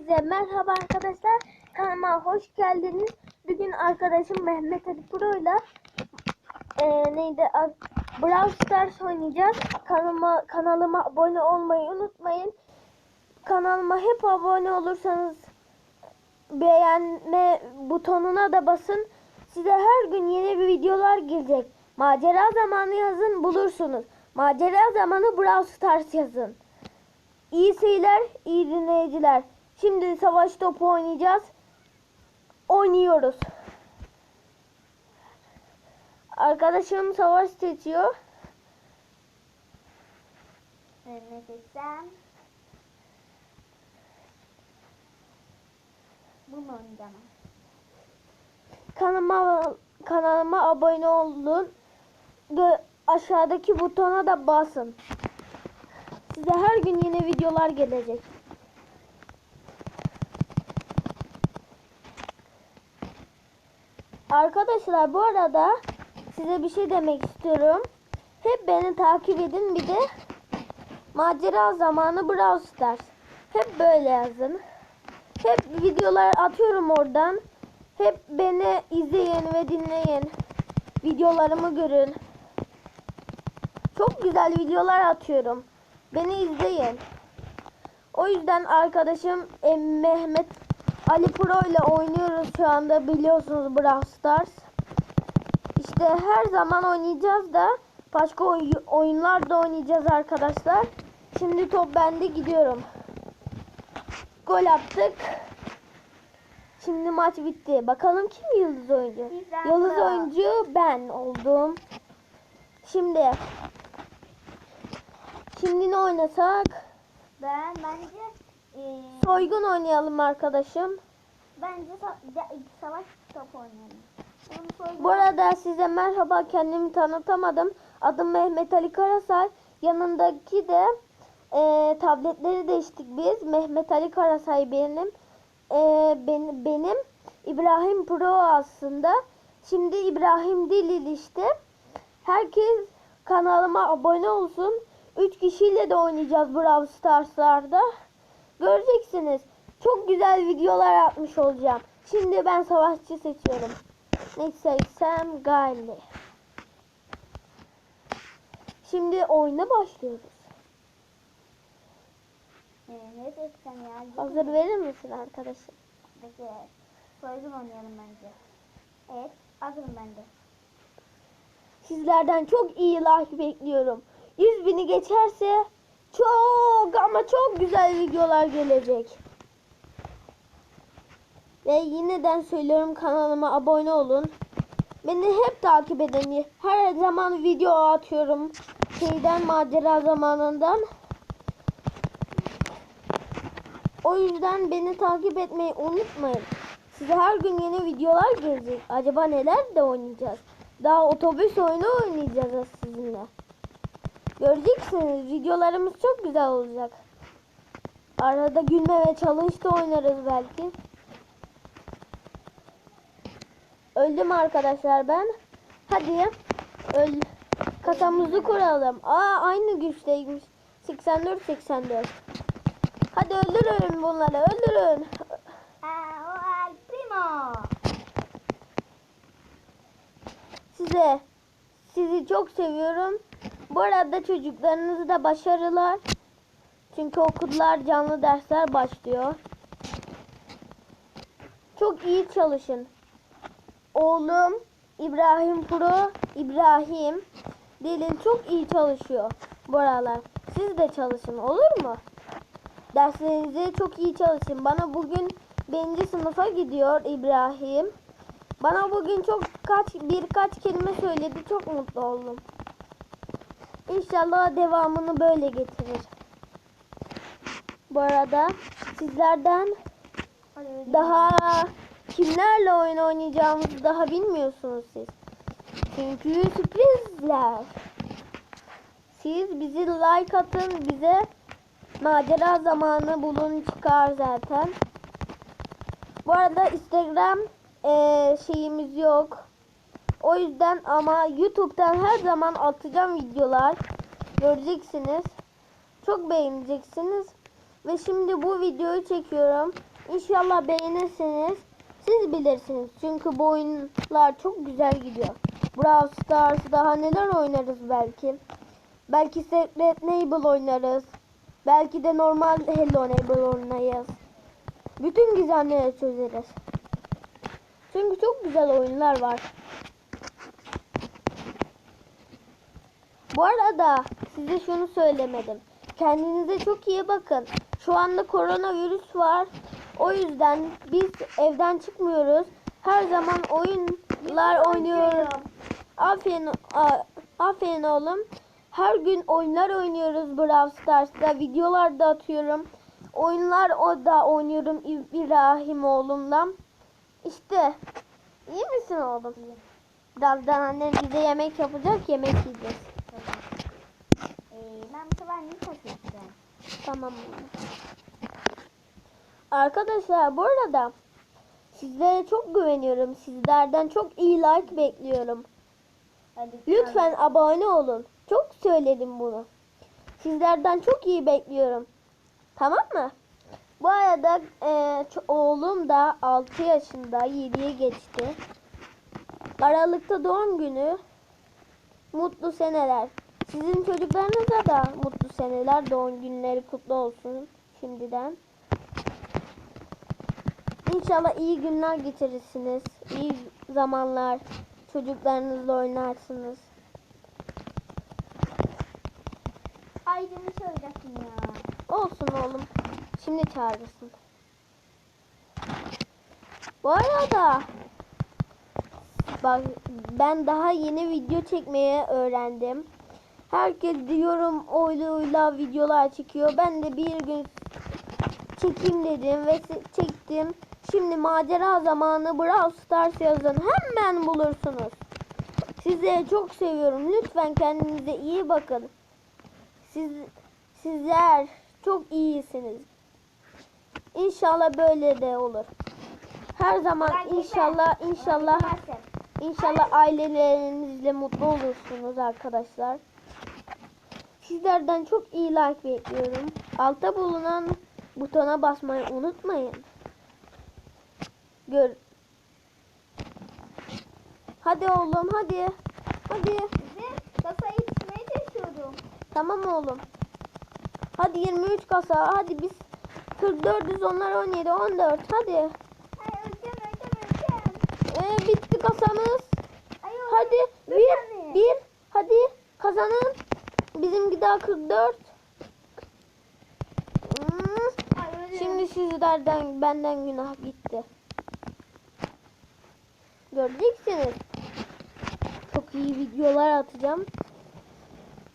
Hepinize merhaba arkadaşlar. Kanalıma hoş geldiniz. Bugün arkadaşım Mehmet Ali Pro ile eee, neydi? Brawl Stars oynayacağız. Kanalıma, kanalıma abone olmayı unutmayın. Kanalıma hep abone olursanız beğenme butonuna da basın. Size her gün yeni bir videolar gelecek. Macera zamanı yazın bulursunuz. Macera zamanı Brawl Stars yazın. İyi seyirler, iyi dinleyiciler. Şimdi savaş topu oynayacağız. Oynuyoruz. Arkadaşım savaş seçiyor. Ne seçsem? Bunu oynayacağım. Kanalıma kanalıma abone olun. Ve aşağıdaki butona da basın. Size her gün yeni videolar gelecek. Arkadaşlar bu arada size bir şey demek istiyorum. Hep beni takip edin bir de macera zamanı Brawl Stars. Hep böyle yazın. Hep videolar atıyorum oradan. Hep beni izleyin ve dinleyin. Videolarımı görün. Çok güzel videolar atıyorum. Beni izleyin. O yüzden arkadaşım Mehmet Ali Pro ile oynuyoruz şu anda biliyorsunuz Brawl Stars. İşte her zaman oynayacağız da başka oy- oyunlar da oynayacağız arkadaşlar. Şimdi top bende gidiyorum. Gol attık. Şimdi maç bitti. Bakalım kim yıldız oyuncu? Güzel. Yıldız oyuncu ben oldum. Şimdi Şimdi ne oynasak? Ben bence Soygun oynayalım arkadaşım. bence sa- savaş topu oynayalım. Bu arada size merhaba kendimi tanıtamadım. Adım Mehmet Ali Karasay. Yanındaki de e, tabletleri değiştik biz. Mehmet Ali Karasay benim. E, ben, benim İbrahim Pro aslında. Şimdi İbrahim Dilil işte. Herkes kanalıma abone olsun. 3 kişiyle de oynayacağız Brawl Stars'larda. Göreceksiniz. Çok güzel videolar atmış olacağım. Şimdi ben savaşçı seçiyorum. Ne seçsem Gali. Şimdi oyuna başlıyoruz. E, ne seçsem ya? Hazır verir misin arkadaşım? Peki soygun oynayalım bence. Evet hazırım ben de. Sizlerden çok iyi like bekliyorum. 100 bini geçerse çok ama çok güzel videolar gelecek. Ve yineden söylüyorum kanalıma abone olun. Beni hep takip edin. Her zaman video atıyorum. Şeyden macera zamanından. O yüzden beni takip etmeyi unutmayın. Size her gün yeni videolar gelecek. Acaba neler de oynayacağız? Daha otobüs oyunu oynayacağız sizinle. Göreceksiniz videolarımız çok güzel olacak. Arada gülme ve challenge da oynarız belki. Öldüm arkadaşlar ben. Hadi öl kasamızı kuralım. Aa aynı güçteymiş. 84 84. Hadi öldürün bunları öldürün. O El Primo. Size sizi çok seviyorum. Bu arada çocuklarınızı da başarılar. Çünkü okullar canlı dersler başlıyor. Çok iyi çalışın. Oğlum İbrahim Pro İbrahim Dilin çok iyi çalışıyor bu aralar. Siz de çalışın olur mu? Derslerinizi çok iyi çalışın. Bana bugün birinci sınıfa gidiyor İbrahim. Bana bugün çok kaç birkaç kelime söyledi. Çok mutlu oldum. İnşallah devamını böyle getirir. Bu arada sizlerden daha kimlerle oyun oynayacağımızı daha bilmiyorsunuz siz. Çünkü sürprizler. Siz bizi like atın bize macera zamanı bulun çıkar zaten. Bu arada Instagram eee, şeyimiz yok. O yüzden ama YouTube'dan her zaman atacağım videolar. Göreceksiniz. Çok beğeneceksiniz. Ve şimdi bu videoyu çekiyorum. İnşallah beğenirsiniz. Siz bilirsiniz. Çünkü bu oyunlar çok güzel gidiyor. Brawl Stars daha neler oynarız belki. Belki Secret Neighbor oynarız. Belki de normal Hello Neighbor oynarız. Bütün gizemleri çözeriz. Çünkü çok güzel oyunlar var. Bu arada size şunu söylemedim. Kendinize çok iyi bakın. Şu anda koronavirüs var. O yüzden biz evden çıkmıyoruz. Her zaman oyunlar oynuyoruz. Aferin, aferin oğlum. Her gün oyunlar oynuyoruz Brawl Stars'ta. Videolar da atıyorum. Oyunlar o da oynuyorum İbrahim oğlumla. İşte iyi misin oğlum? Birazdan annem bize yemek yapacak yemek yiyeceğiz. Bu sefer ne taşıyacağım? Tamam. Arkadaşlar bu arada sizlere çok güveniyorum. Sizlerden çok iyi like bekliyorum. Hadi Lütfen abone olun. Çok söyledim bunu. Sizlerden çok iyi bekliyorum. Tamam mı? Bu arada e, oğlum da 6 yaşında 7'ye geçti. Aralıkta doğum günü. Mutlu seneler. Sizin çocuklarınıza da mutlu seneler. Doğum günleri kutlu olsun şimdiden. İnşallah iyi günler geçirirsiniz. İyi zamanlar çocuklarınızla oynarsınız. Aydın'ı söyleyecektim ya. Olsun oğlum. Şimdi çağırırsın. Bu arada bak ben daha yeni video çekmeye öğrendim. Herkes diyorum oyluyla videolar çekiyor. Ben de bir gün çekeyim dedim ve çektim. Şimdi macera zamanı Brawl Stars yazın. Hemen bulursunuz. Sizleri çok seviyorum. Lütfen kendinize iyi bakın. Siz sizler çok iyisiniz. İnşallah böyle de olur. Her zaman inşallah inşallah inşallah ailelerinizle mutlu olursunuz arkadaşlar. Sizlerden çok iyi like bekliyorum. Altta bulunan butona basmayı unutmayın. Gör. Hadi oğlum hadi. Hadi. Sizi kasayı tutmaya çalışıyordum. Tamam oğlum. Hadi 23 kasa. Hadi biz 44'üz onlar 17 14. Hadi. Ay öleceğim öleceğim öleceğim. Ee, bitti kasamız. Ay Hadi Bir bir bir hadi kazanın. Daha 44. Hmm, Ay öleceğim. Şimdi sizlerden benden günah gitti. Göreceksiniz. Çok iyi videolar atacağım.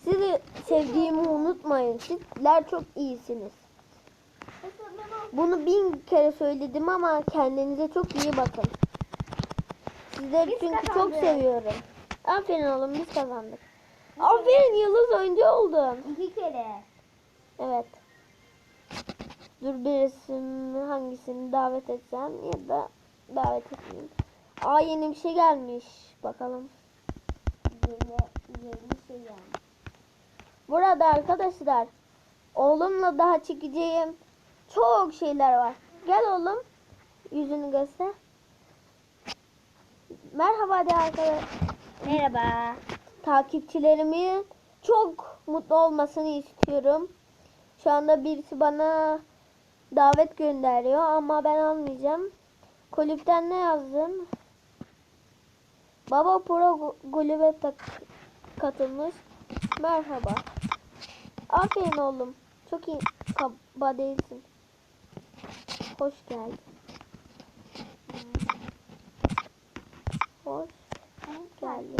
Sizi sevdiğimi unutmayın. Sizler çok iyisiniz. Bunu bin kere söyledim ama kendinize çok iyi bakın. Sizleri Biz çünkü çok seviyorum. Aferin oğlum biz kazandık. Aferin yıldız oyuncu oldun. İki kere. Evet. Dur birisini hangisini davet etsem ya da davet etmeyeyim. Aa yeni bir şey gelmiş. Bakalım. Yeni, yeni şey yani. Burada arkadaşlar oğlumla daha çekeceğim çok şeyler var. Gel oğlum. Yüzünü göster. Merhaba de arkadaşlar. Merhaba. Takipçilerimin çok mutlu olmasını istiyorum. Şu anda birisi bana davet gönderiyor ama ben almayacağım. Kulüpten ne yazdım? Baba Pro kulübe katılmış. Merhaba. Aferin oğlum. Çok iyi kaba değilsin. Hoş geldin. Hoş geldin.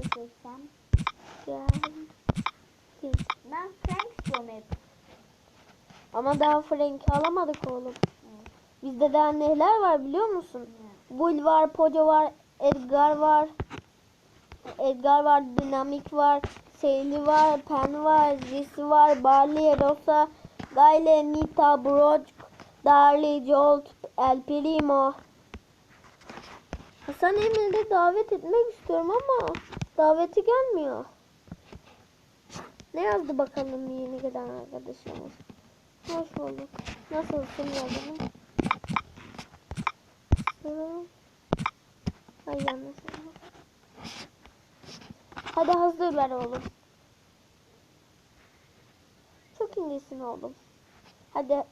Ben Frank istiyorum hep. Ama daha Frank'i alamadık oğlum. Bizde daha neler var biliyor musun? Bull var, Poco var, Edgar var. Edgar var, Dinamik var, Seyli var, Pen var, Jesse var, Barley, Rosa, Gayle, Nita, Brock, Darly, Jolt, El Primo. Hasan Emir'i davet etmek istiyorum ama daveti gelmiyor. Ne yazdı bakalım yeni gelen arkadaşımız? Hoş bulduk. Nasılsın yavrum? Ay yanlış. Hadi hazır ver oğlum. Çok iyisin oğlum. Hadi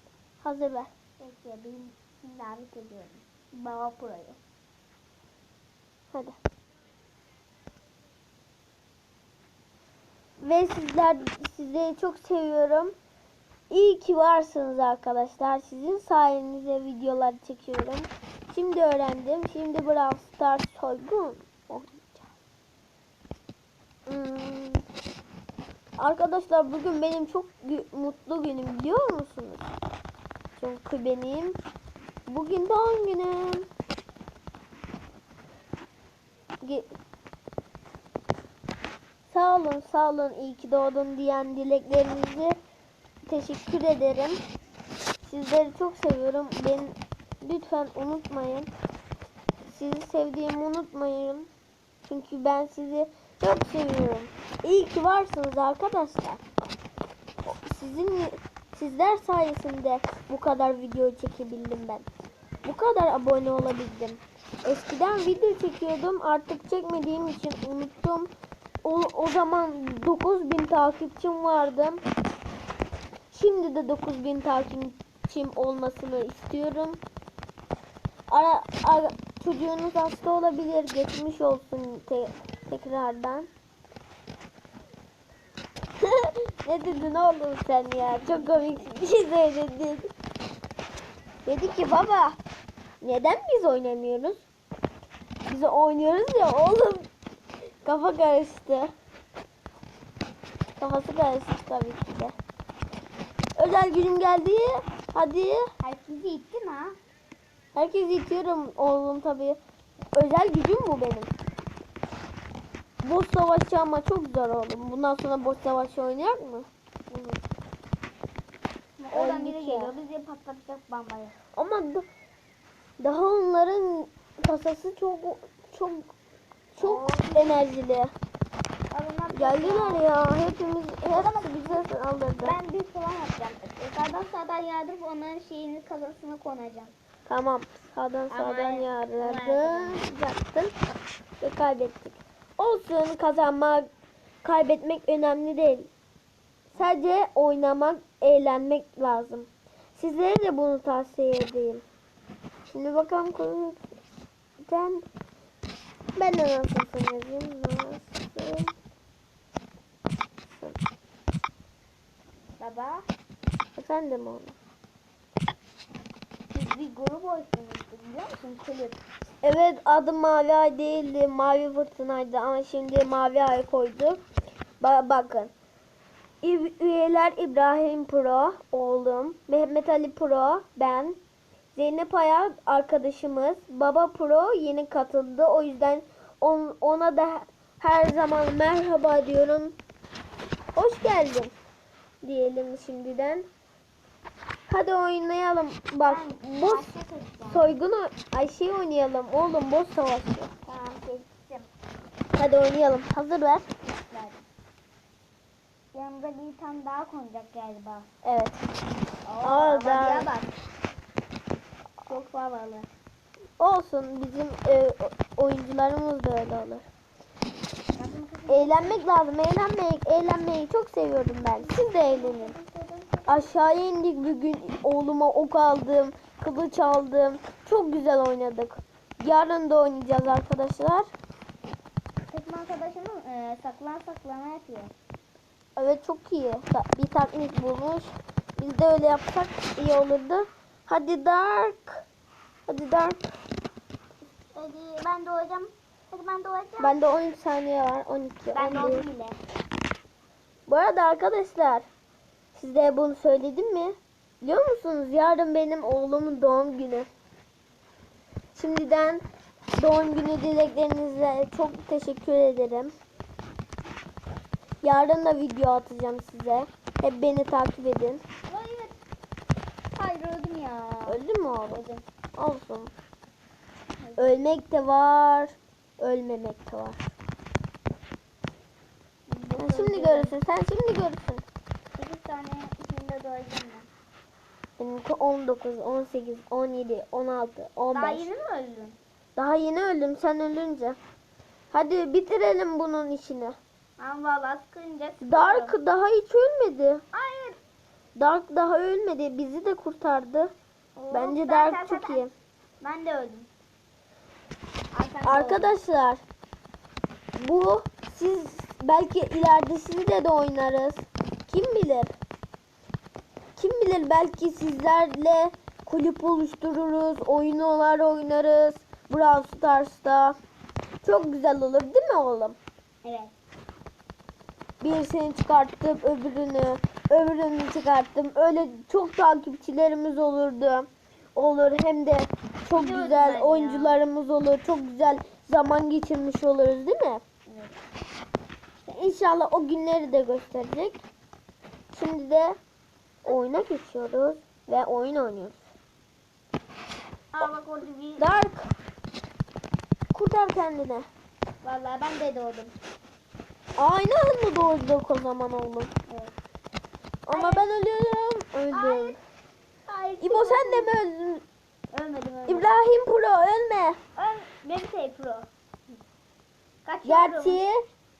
hazır ver. Peki benim davet ediyorum. Baba buraya. Hadi. Ve sizler sizleri çok seviyorum. İyi ki varsınız arkadaşlar. Sizin sayenizde videolar çekiyorum. Şimdi öğrendim. Şimdi Brawl Stars soygun oynayacağım. Hmm. Arkadaşlar bugün benim çok mutlu günüm biliyor musunuz? Çünkü benim bugün doğum günüm. Sağ olun, sağ olun iyi ki doğdun diyen dileklerinizi teşekkür ederim. Sizleri çok seviyorum. Beni lütfen unutmayın. Sizi sevdiğimi unutmayın. Çünkü ben sizi çok seviyorum. İyi ki varsınız arkadaşlar. Sizin sizler sayesinde bu kadar video çekebildim ben. Bu kadar abone olabildim. Eskiden video çekiyordum artık çekmediğim için unuttum. O, o zaman 9000 takipçim vardı. Şimdi de 9000 takipçim olmasını istiyorum. Ara, ara, çocuğunuz hasta olabilir. Geçmiş olsun te- tekrardan. ne dedin oğlum sen ya? Çok komik bir şey söyledin. Dedi ki baba neden biz oynamıyoruz? Biz oynuyoruz ya oğlum. Kafa karıştı. Kafası karıştı tabii ki de. Özel günüm geldi. Hadi. Herkesi ittin ha. Herkes itiyorum oğlum tabii. Özel gücüm bu benim. Boss savaşı ama çok zor oğlum. Bundan sonra boss savaşı oynayak mı? Oradan biri geliyor. Bizi patlatacak bombayı. Ama da- daha onların kasası çok çok çok enerjili. Geldiler ya. Hepimiz hepsi bize saldırdı. Ben bir falan yapacağım. Sağdan sağdan yardırıp onların şeyini kafasına konacağım. Tamam. Sağdan sağdan ama- yardıracaktın ve kaybettik. Olsun kazanmak, kaybetmek önemli değil. Sadece oynamak, eğlenmek lazım. Sizlere de bunu tavsiye edeyim. Şimdi bakalım konuşurken ben de nasılsın yazayım. Nasılsın? Baba. Efendim oğlum. Biz bir grup oluşturmuştuk biliyor musun? Kulüp. Evet adı Mavi Ay değildi. Mavi Fırtınaydı ama şimdi Mavi Ay koyduk. Ba- bakın. Üyeler İbrahim Pro, oğlum. Mehmet Ali Pro, ben. Zeynep Aya arkadaşımız. Baba Pro yeni katıldı. O yüzden on- ona da her zaman merhaba diyorum. Hoş geldin diyelim şimdiden. Hadi oynayalım. Bak boss Başka seçeceğim. Soygun o- ay şey oynayalım oğlum boss savaşı. Tamam seçtim. Hadi oynayalım. Hazır ver. Yanımda bir tane daha konacak galiba. Evet. Oo, Aa, daha- bak. Çok havalı. Olsun bizim e, oyuncularımız da öyle olur. Eğlenmek lazım. Eğlenmek, eğlenmeyi çok seviyorum ben. Siz de eğlenin. Aşağıya indik bugün oğluma ok aldım, kılıç aldım. Çok güzel oynadık. Yarın da oynayacağız arkadaşlar. Takım arkadaşımın e, saklan saklama yapıyor. Evet çok iyi. Bir taktik bulmuş. Biz de öyle yapsak iyi olurdu. Hadi Dark. Hadi Dark. Hadi ben doğacağım. Hadi ben doğacağım. Bende 12 saniye var. 12, Ben 11. doğdum bile. Bu arada arkadaşlar size bunu söyledim mi? Biliyor musunuz? Yarın benim oğlumun doğum günü. Şimdiden doğum günü dileklerinize çok teşekkür ederim. Yarın da video atacağım size. Hep beni takip edin. Hayır. Hayır öldüm ya. Öldün mü oğlum? Öldüm. Olsun. Ölmek de var. Ölmemek de var. Sen şimdi görürsün. Sen şimdi görürsün. 8 tane içinde doğacağım ben. Benimki 19, 18, 17, 16, Daha 15. yeni mi öldün? Daha yeni öldüm sen ölünce. Hadi bitirelim bunun işini. Ben valla sıkınca. Dark daha hiç ölmedi. Hayır. Dark daha ölmedi. Bizi de kurtardı. Oo, Bence ben- Dark ben- çok ben- iyi. Ben de öldüm. Arkadaşlar. Arkadaşlar bu siz belki ileride sizi de de oynarız. Kim bilir? Kim bilir belki sizlerle kulüp oluştururuz, oyunlar oynarız. Brawl Stars'ta. Çok güzel olur değil mi oğlum? Evet. Birisini çıkarttım, öbürünü, öbürünü çıkarttım. Öyle çok takipçilerimiz olurdu. Olur hem de çok Biliyorum güzel ben ya. oyuncularımız olur. Çok güzel zaman geçirmiş oluruz değil mi? Evet. İnşallah o günleri de gösterecek. Şimdi de oyuna geçiyoruz ve oyun oynuyoruz. Aa bak orada bir... Dark kurtar kendini. Vallahi ben de doğdum. Aynı anda doğduk o zaman oğlum. Evet. Ama ben ölüyorum. Öldüm. Hayır. Hayır. İbo sen de mi öldün? Ölmedim ölmedim. İbrahim Pro ölme. Öl... Benim şey pro. Kaçıyorum. Gerçi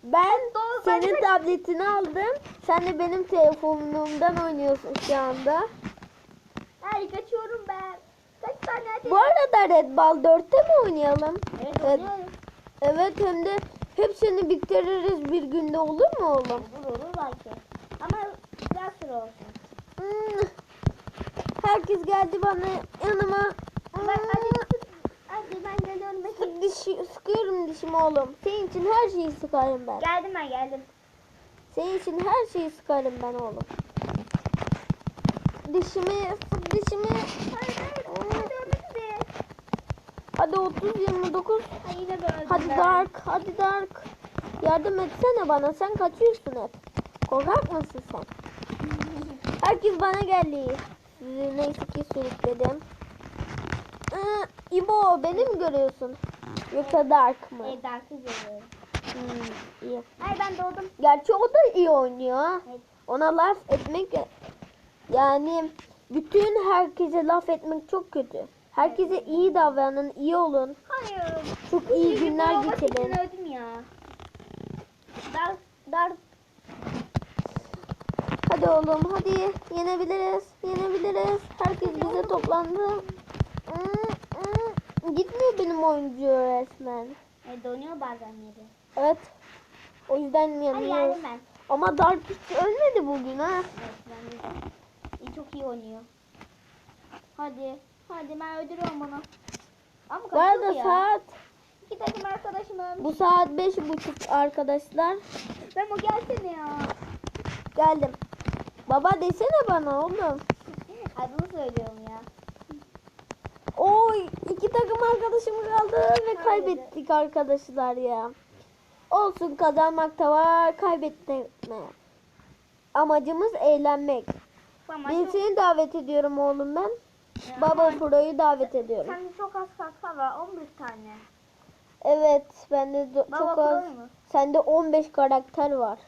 ben Doğru, senin tabletini aldım. Sen de benim telefonumdan oynuyorsun şu anda. Hayır kaçıyorum ben. Kaç tane hadi. Bu arada Red Ball 4'te mi oynayalım? Evet Evet. oynuyorum. Evet hem de hepsini bitiririz bir günde olur mu oğlum? Olur olur belki. Ama sıra olsun. Hmm. Herkes geldi bana yanıma. Bak hadi. Hmm. Hadi ben geliyorum. Sık dişi, sıkıyorum dişimi oğlum. Senin için her şeyi sıkarım ben. Geldim ben geldim. Senin için her şeyi sıkarım ben oğlum. Dişimi, sık dişimi. Hayır hayır. Hadi ölmek üzere. Hadi 30, 29. Ay yine de öldüm Hadi ben. Dark, hadi Dark. Yardım etsene bana. Sen kaçıyorsun hep. Korkak mısın sen? Herkes bana geldi. Sizi neyse ki sürükledim. Ee, İbo beni mi görüyorsun? Yoksa Dark mı? Evet Dark'ı görüyorum. Hmm, iyi. Hayır ben doğdum. Gerçi o da iyi oynuyor. Evet. Ona laf etmek yani bütün herkese laf etmek çok kötü. Herkese iyi davranın, iyi olun. Hayır. Çok iyi günler geçirin. için öldüm ya. Dark, Dark. Hadi oğlum hadi yenebiliriz. Yenebiliriz. Herkes bize toplandı. Gitmiyor benim oyuncu resmen. E, donuyor bazen yeri. Evet. O yüzden Hadi yanıyoruz. geldim ben. Ama Dark hiç ölmedi bugün ha. Evet ben de. İyi, çok iyi oynuyor. Hadi. Hadi ben öldürüyorum onu. Ama Bu arada ya. saat İki takım arkadaşım ölmüş. bu saat beş buçuk arkadaşlar. Memo gelsene ya. Geldim. Baba desene bana oğlum. Adını söylüyorum ya. Oy iki takım arkadaşım kaldı ve kaybettik arkadaşlar ya. Olsun kazanmak da var kaybetmek? Amacımız eğlenmek. Ben seni davet ediyorum oğlum ben. Ya Baba Pro'yu davet ediyorum. Sende çok az kalsa var. 11 tane. Evet bende çok az. Sende 15 karakter var.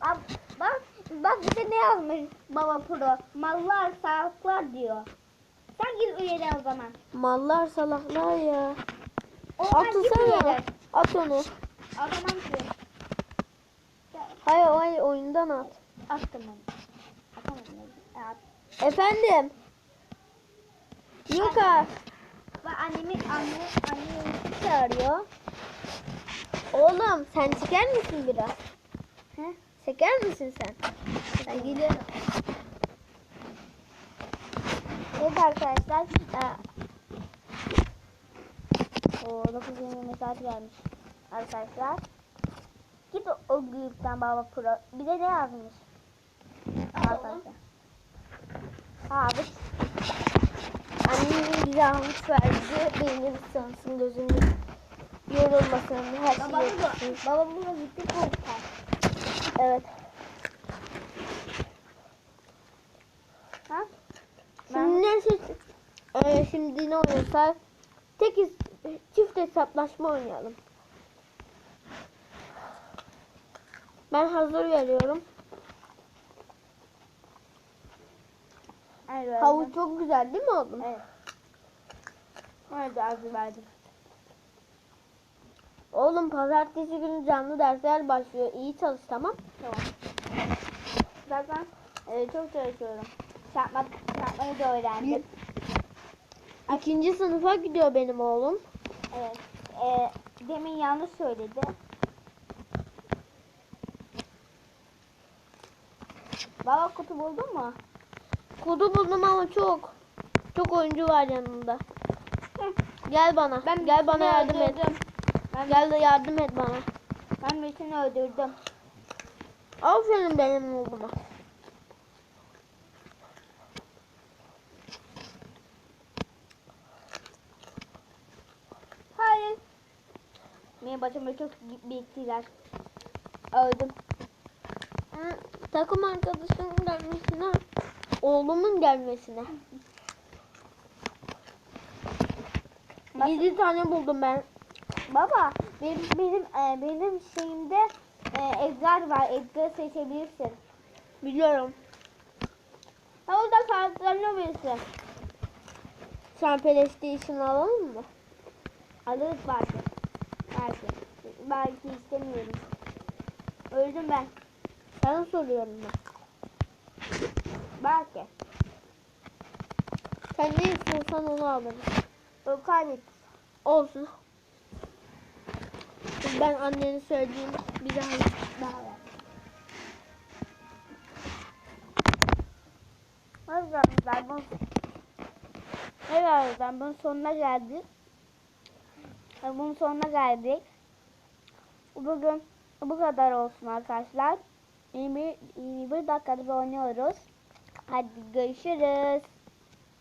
Bak, bak, bak bize ne yazmış Baba Pro? Mallar, sağlıklar diyor. Sen gir üyele o zaman. Mallar salaklar ya. O zaman gir Atsana. üyele. At onu. O zaman ki. Hayır hayır oyundan at. Attım onu. Atamadım. E, at. Efendim. Yuka. Bak annemi, anne, anne. çağırıyor. Oğlum sen çeker misin biraz? Çeker misin sen? Ben geliyorum. Evet arkadaşlar. O 920 mesaj gelmiş. Arkadaşlar. Git o, büyükten Baba Pro. Bir de ne yazmış? Arkadaşlar. Abi. Annem bize havuç verdi. Benim sansın gözüm yorulmasın. Her şey Baba bu. Baba bunu gitti korkar. Evet. Ha? Şimdi ne Ee, şimdi ne oynuyorsak tek çift hesaplaşma oynayalım. Ben hazır veriyorum. Evet. Havuç çok güzel değil mi oğlum? Evet. Hadi az verdim. Oğlum pazartesi günü canlı dersler başlıyor. İyi çalış tamam. Tamam. Zaten e, çok çalışıyorum. Çarpma, çarpmayı da öğrendim. İkinci sınıfa gidiyor benim oğlum. Evet. E, demin yanlış söyledi. Baba kutu buldun mu? Kodu buldum ama çok. Çok oyuncu var yanında. Gel bana. Ben Gel bana yardım et. Ben, Gel de yardım et bana. ben birisini öldürdüm. Aferin benim oğluma. Hayır. Benim başıma çok biriktiler. Öldüm. Hı, Takım arkadaşının gelmesine, oğlumun gelmesine. Nasıl? 7 tane buldum ben. Baba benim benim e, benim şeyimde e, Edgar var. Edgar seçebilirsin. Biliyorum. Ha o da kartlarını verirsin. Sen PlayStation alalım mı? Alırız belki. Belki. Belki istemiyorum. Öldüm ben. Sana soruyorum ben. Belki. Sen ne istiyorsan onu alırım. O kaybet. Olsun. Ben annenin söylediğim bir daha Daha ver. Arkadaşlar bu Evet arkadaşlar bunun sonuna geldik. Bunun sonuna geldik. Bugün bu kadar olsun arkadaşlar. 21, 21 dakikada oynuyoruz. Hadi görüşürüz.